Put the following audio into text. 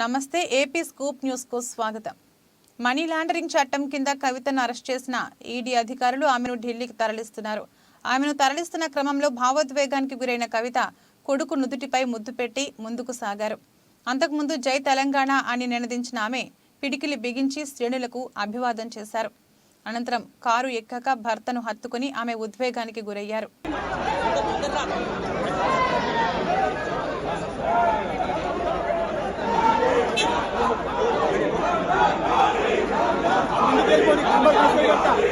నమస్తే AP scoop న్యూస్కు స్వాగతం. మనీ లాండరింగ్ చట్టం కింద కవితను అరెస్ట్ చేసిన ఈడీ అధికారులు ఆమెను ఢిల్లీకి తరలిస్తున్నారు. ఆమెను తరలిస్తున్న క్రమంలో భావోద్వేగానికి గురైన కవిత కొడుకు నుదుటిపై ముద్దు పెట్టి ముందుకు సాగారు. అంతకుముందు జై తెలంగాణ అని నినదించిన ఆమె పిడికిలి బిగించి శ్రేణులకు అభివాదం చేశారు. అనంతరం కారు ఎక్కక భర్తను హత్తుకుని ఆమె ఉద్వేగానికి గురయ్యారు. ಬೇಕು ನಿಮ್ಗೆ